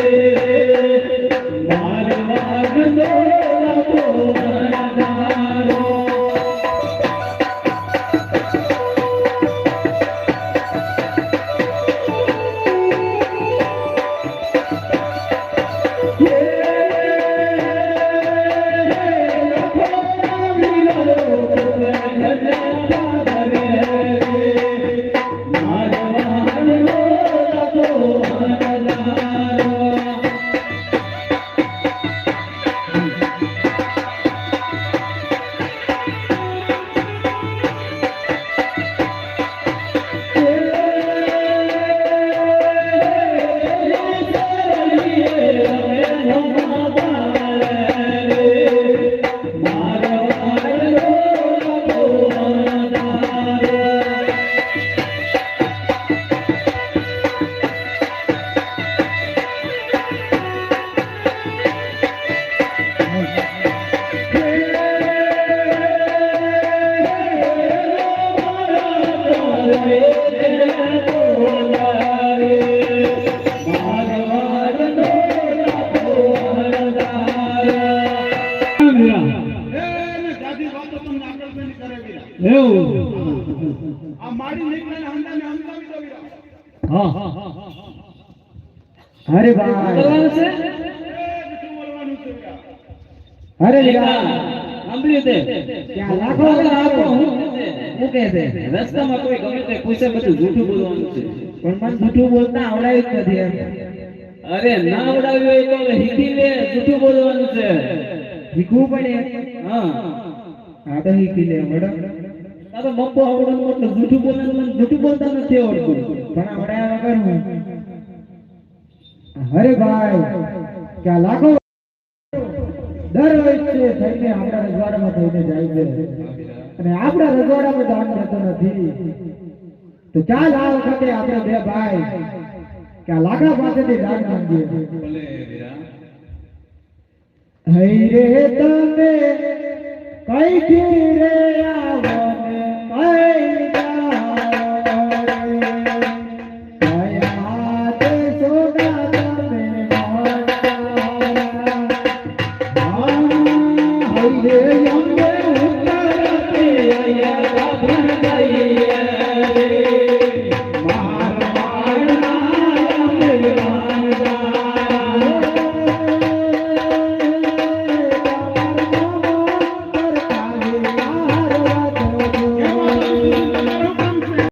Hey, hey, hey. અરે અરે પણ મને જૂઠું બોલતા આવડાવ્યું જ નથી અરે ના આવડાવ્યું હોય તો હિન્દી બોલવાનું છે. શીખવું પડે. હા. હા તો લે મેડમ? તારો મપ્પો આવડવાનું એટલે જૂઠું બોલવાનું મને જૂઠું બોલતા નથી આવડતું. પણ આવડાયા વગર હું. અરે ભાઈ ક્યાં લાખો દર વર્ષે થઈને આપણા રજવાડામાં થઈને જાય છે. અને આપણા રજવાડામાં દાન નથી. તો ચાલ આ વખતે આપણે બે ભાઈ? ક્યાં લાકડા પાસેથી દાન માંગીએ. ભલે હઈ રે તમે કઈ રે આવો?